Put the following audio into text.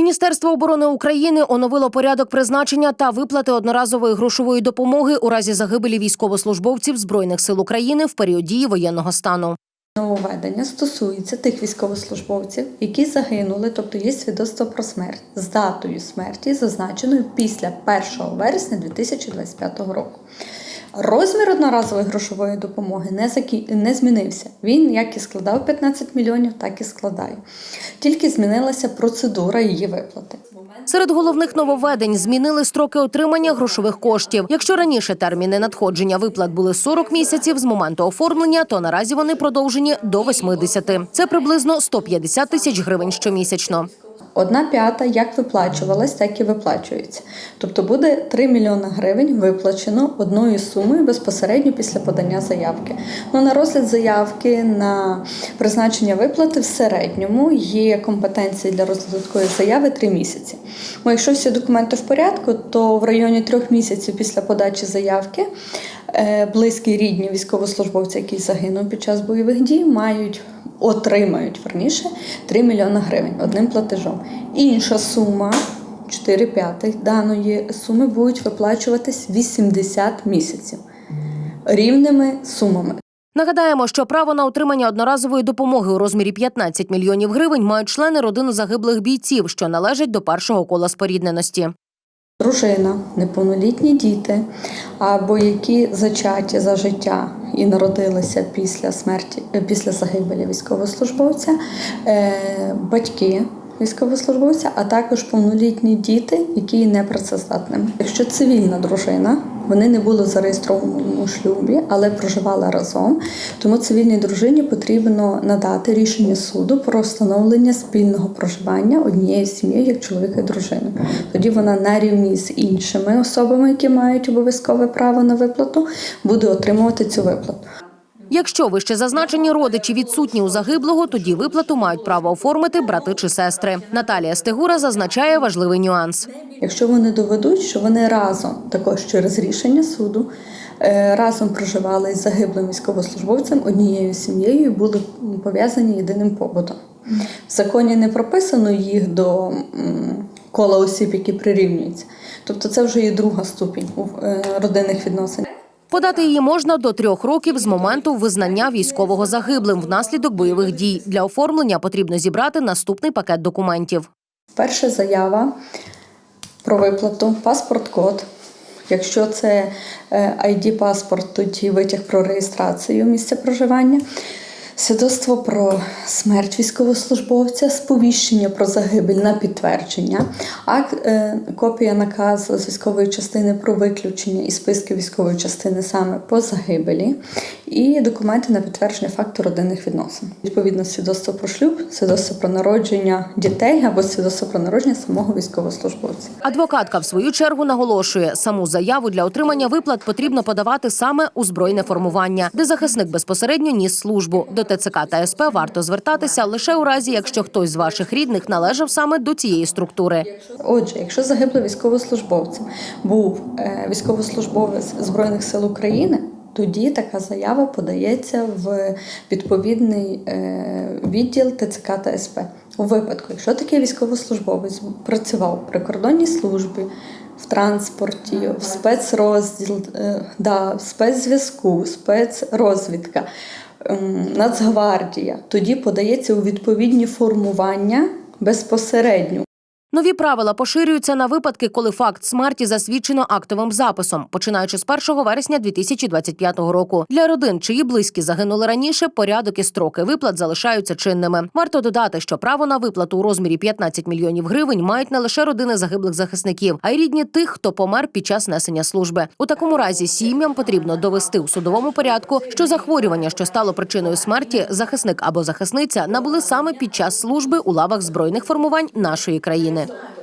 Міністерство оборони України оновило порядок призначення та виплати одноразової грошової допомоги у разі загибелі військовослужбовців збройних сил України в період дії воєнного стану. Нововведення стосується тих військовослужбовців, які загинули, тобто є свідоцтво про смерть з датою смерті, зазначеною після 1 вересня 2025 року. Розмір одноразової грошової допомоги не, закі... не змінився. Він як і складав 15 мільйонів, так і складає. Тільки змінилася процедура її виплати. Серед головних нововведень змінили строки отримання грошових коштів. Якщо раніше терміни надходження виплат були 40 місяців з моменту оформлення, то наразі вони продовжені до 80. Це приблизно 150 тисяч гривень щомісячно. Одна п'ята як виплачувалась, так і виплачується. Тобто буде 3 мільйони гривень виплачено одною сумою безпосередньо після подання заявки. Ну, на розгляд заявки на призначення виплати в середньому є компетенції для розгляду такої заяви 3 місяці. Бо якщо всі документи в порядку, то в районі трьох місяців після подачі заявки близькі рідні військовослужбовці, які загинув під час бойових дій, мають отримають верніше 3 мільйони гривень одним платежом. Інша сума 4 п'ятих даної суми будуть виплачуватись 80 місяців рівними сумами. Нагадаємо, що право на отримання одноразової допомоги у розмірі 15 мільйонів гривень мають члени родини загиблих бійців, що належать до першого кола спорідненості. Дружина, неповнолітні діти, або які зачаті за життя і народилися після смерті, е, після загибелі військовослужбовця, е, батьки військовослужбовця, а також повнолітні діти, які є непрацездатними. Якщо цивільна дружина, вони не були зареєстровані у шлюбі, але проживали разом. Тому цивільній дружині потрібно надати рішення суду про встановлення спільного проживання однією сім'єю, як чоловіка і дружини. Тоді вона на рівні з іншими особами, які мають обов'язкове право на виплату, буде отримувати цю виплату. Якщо вище зазначені родичі відсутні у загиблого, тоді виплату мають право оформити брати чи сестри. Наталія Стегура зазначає важливий нюанс. Якщо вони доведуть, що вони разом, також через рішення суду, е, разом проживали з загиблим військовослужбовцем однією сім'єю були пов'язані єдиним побутом. В законі не прописано їх до кола осіб, які прирівнюються. Тобто це вже є друга ступінь у е, родинних відносин. Подати її можна до трьох років з моменту визнання військового загиблим внаслідок бойових дій. Для оформлення потрібно зібрати наступний пакет документів. Перша заява про виплату, паспорт-код. Якщо це ID-паспорт, тоді витяг про реєстрацію місця проживання, свідоцтво про смерть військовослужбовця, сповіщення про загибель на підтвердження, акт, е, копія наказу з військової частини про виключення із списки військової частини саме по загибелі, і документи на підтвердження факту родинних відносин. Відповідно, свідоцтво про шлюб, свідоцтво про народження дітей або свідоцтво про народження самого військовослужбовця. Адвокатка в свою чергу наголошує, саму заяву для отримання виплат потрібно подавати саме у збройне формування, де захисник безпосередньо ніс службу. До ТЦК та СП варто звертатися лише у разі, якщо хтось з ваших рідних належав саме до цієї структури. Отже, якщо загиблий військовослужбовцем був е, військовослужбовець Збройних сил України, тоді така заява подається в відповідний е, відділ ТЦК та СП. У випадку, якщо такий військовослужбовець працював в прикордонній службі, в транспорті, в спецрозділ, е, да, в спецзв'язку, спецрозвідка, ем, Нацгвардія, тоді подається у відповідні формування безпосередньо. Нові правила поширюються на випадки, коли факт смерті засвідчено актовим записом, починаючи з 1 вересня 2025 року. Для родин, чиї близькі загинули раніше, порядок і строки виплат залишаються чинними. Варто додати, що право на виплату у розмірі 15 мільйонів гривень мають не лише родини загиблих захисників, а й рідні тих, хто помер під час несення служби. У такому разі сім'ям потрібно довести у судовому порядку, що захворювання, що стало причиною смерті, захисник або захисниця набули саме під час служби у лавах збройних формувань нашої країни. Still